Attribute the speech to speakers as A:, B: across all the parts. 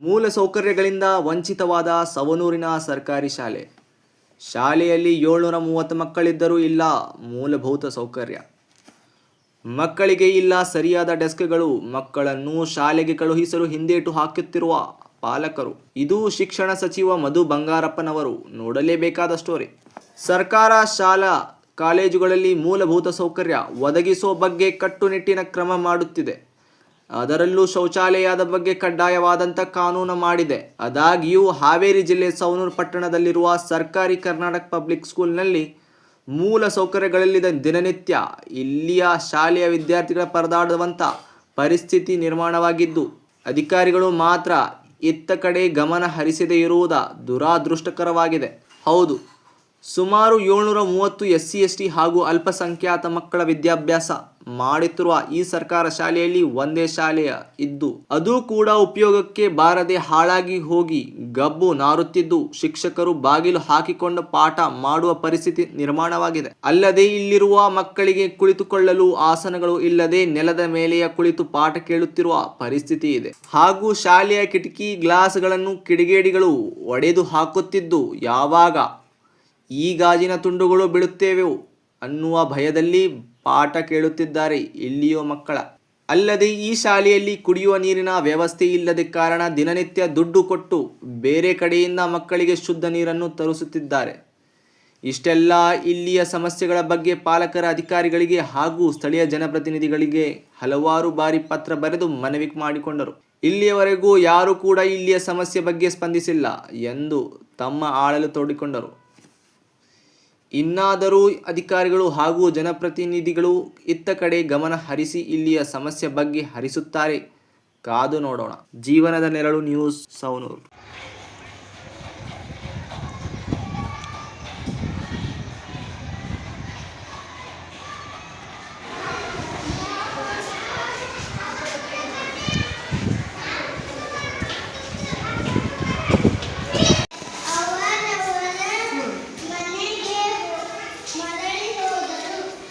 A: ಮೂಲ ಸೌಕರ್ಯಗಳಿಂದ ವಂಚಿತವಾದ ಸವನೂರಿನ ಸರ್ಕಾರಿ ಶಾಲೆ. ಶಾಲೆಯಲ್ಲಿ ಏಳ್ನೂರ ಮೂವತ್ತು ಮಕ್ಕಳಿದ್ದರೂ ಇಲ್ಲ ಮೂಲಭೂತ ಸೌಕರ್ಯ. ಮಕ್ಕಳಿಗೆ ಇಲ್ಲ ಸರಿಯಾದ ಡೆಸ್ಕ್ಗಳು, ಮಕ್ಕಳನ್ನು ಶಾಲೆಗೆ ಕಳುಹಿಸಲು ಹಿಂದೇಟು ಹಾಕುತ್ತಿರುವ ಪಾಲಕರು. ಇದು ಶಿಕ್ಷಣ ಸಚಿವ ಮಧು ಬಂಗಾರಪ್ಪನವರು ನೋಡಲೇಬೇಕಾದ ಸ್ಟೋರಿ. ಸರ್ಕಾರ, ಶಾಲಾ, ಕಾಲೇಜುಗಳಲ್ಲಿ ಮೂಲಭೂತ ಸೌಕರ್ಯ ಒದಗಿಸೋ ಬಗ್ಗೆ ಕಟ್ಟುನಿಟ್ಟಿನ ಕ್ರಮ ಮಾಡುತ್ತಿದೆ. ಅದರಲ್ಲೂ ಶೌಚಾಲಯದ ಬಗ್ಗೆ ಕಡ್ಡಾಯವಾದಂಥ ಕಾನೂನು ಮಾಡಿದೆ. ಅದಾಗಿಯೂ ಹಾವೇರಿ ಜಿಲ್ಲೆ ಸವನೂರು ಪಟ್ಟಣದಲ್ಲಿರುವ ಸರ್ಕಾರಿ ಕರ್ನಾಟಕ ಪಬ್ಲಿಕ್ ಸ್ಕೂಲ್ನಲ್ಲಿ ಮೂಲ ಸೌಕರ್ಯಗಳಲ್ಲಿದ್ದ ದಿನನಿತ್ಯ. ಇಲ್ಲಿಯ ಶಾಲೆಯ ವಿದ್ಯಾರ್ಥಿಗಳ ಪರದಾಡುವಂಥ ಪರಿಸ್ಥಿತಿ ನಿರ್ಮಾಣವಾಗಿದ್ದು, ಅಧಿಕಾರಿಗಳು ಮಾತ್ರ ಇತ್ತ ಕಡೆ ಗಮನ ಹರಿಸದೇ ಇರುವುದ ದುರಾದೃಷ್ಟಕರವಾಗಿದೆ. ಹೌದು ಸುಮಾರು ಏಳ್ನೂರ ಮೂವತ್ತು ಎಸ್ ಸಿ ಎಸ್ ಟಿ ಹಾಗೂ ಅಲ್ಪಸಂಖ್ಯಾತ ಮಕ್ಕಳ ವಿದ್ಯಾಭ್ಯಾಸ ಮಾಡುತ್ತಿರುವ ಈ ಸರ್ಕಾರ ಶಾಲೆಯಲ್ಲಿ ಒಂದೇ ಶಾಲೆಯ ಇದ್ದು, ಅದು ಕೂಡ ಉಪಯೋಗಕ್ಕೆ ಬಾರದೆ ಹಾಳಾಗಿ ಹೋಗಿ ಗಬ್ಬು ನಾರುತ್ತಿದ್ದು, ಶಿಕ್ಷಕರು ಬಾಗಿಲು ಹಾಕಿಕೊಂಡು ಪಾಠ ಮಾಡುವ ಪರಿಸ್ಥಿತಿ ನಿರ್ಮಾಣವಾಗಿದೆ. ಅಲ್ಲದೆ ಇಲ್ಲಿರುವ ಮಕ್ಕಳಿಗೆ ಕುಳಿತುಕೊಳ್ಳಲು ಆಸನಗಳು ಇಲ್ಲದೆ ನೆಲದ ಮೇಲೆಯ ಕುಳಿತು ಪಾಠ ಕೇಳುತ್ತಿರುವ ಪರಿಸ್ಥಿತಿ ಇದೆ. ಹಾಗೂ ಶಾಲೆಯ ಕಿಟಕಿ ಗ್ಲಾಸ್ಗಳನ್ನು ಕಿಡಿಗೇಡಿಗಳು ಒಡೆದು ಹಾಕುತ್ತಿದ್ದು, ಯಾವಾಗ ಈ ಗಾಜಿನ ತುಂಡುಗಳು ಬೀಳುತ್ತೇವೆವು ಅನ್ನುವ ಭಯದಲ್ಲಿ ಪಾಠ ಕೇಳುತ್ತಿದ್ದಾರೆ ಎಲ್ಲಿಯೋ ಮಕ್ಕಳ. ಅಲ್ಲದೆ ಈ ಶಾಲೆಯಲ್ಲಿ ಕುಡಿಯುವ ನೀರಿನ ವ್ಯವಸ್ಥೆ ಇಲ್ಲದ ಕಾರಣ ದಿನನಿತ್ಯ ದುಡ್ಡು ಕೊಟ್ಟು ಬೇರೆ ಕಡೆಯಿಂದ ಮಕ್ಕಳಿಗೆ ಶುದ್ಧ ನೀರನ್ನು ತರಿಸುತ್ತಿದ್ದಾರೆ. ಇಷ್ಟೆಲ್ಲ ಇಲ್ಲಿಯ ಸಮಸ್ಯೆಗಳ ಬಗ್ಗೆ ಪಾಲಕರ ಅಧಿಕಾರಿಗಳಿಗೆ ಹಾಗೂ ಸ್ಥಳೀಯ ಜನಪ್ರತಿನಿಧಿಗಳಿಗೆ ಹಲವಾರು ಬಾರಿ ಪತ್ರ ಬರೆದು ಮನವಿ ಮಾಡಿಕೊಂಡರು. ಇಲ್ಲಿಯವರೆಗೂ ಯಾರೂ ಕೂಡ ಇಲ್ಲಿಯ ಸಮಸ್ಯೆ ಬಗ್ಗೆ ಸ್ಪಂದಿಸಿಲ್ಲ ಎಂದು ತಮ್ಮ ಆಳಲು ತೋಡಿಕೊಂಡರು. ಇನ್ನಾದರೂ ಅಧಿಕಾರಿಗಳು ಹಾಗೂ ಜನಪ್ರತಿನಿಧಿಗಳು ಇತ್ತ ಕಡೆ ಗಮನ ಹರಿಸಿ ಇಲ್ಲಿಯ ಸಮಸ್ಯೆ ಬಗ್ಗೆ ಹರಿಸುತ್ತಾರೆ. ಕಾದು ನೋಡೋಣ. ಜೀವನದ ನೆರಳು ನ್ಯೂಸ್ ಸೌನೂರು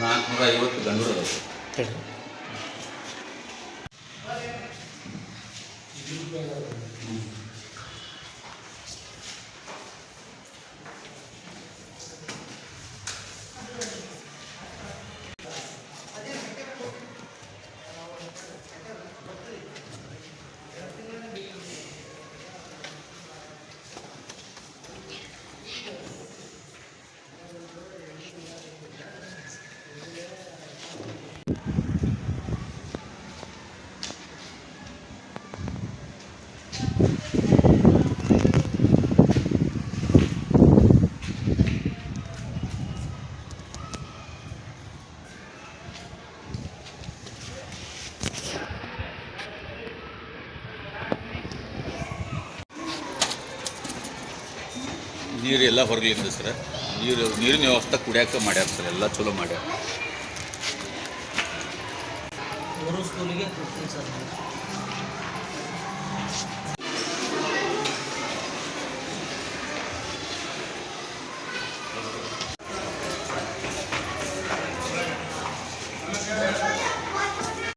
B: ನಾಲ್ಕುನೂರ ಐವತ್ತು ಗಂಡು ನೀರು ಎಲ್ಲ ಹೊರಗಿಂದ ಸರ. ನೀರು ನೀರಿನ ವ್ಯವಸ್ಥೆ ಕುಡಿಯೋಕೆ ಮಾಡ್ಯಾರ ಸರ್ ಎಲ್ಲ ಚಲೋ ಮಾಡ್ಯಾರ.
C: ಸ್ಕೂಲಿಗೆ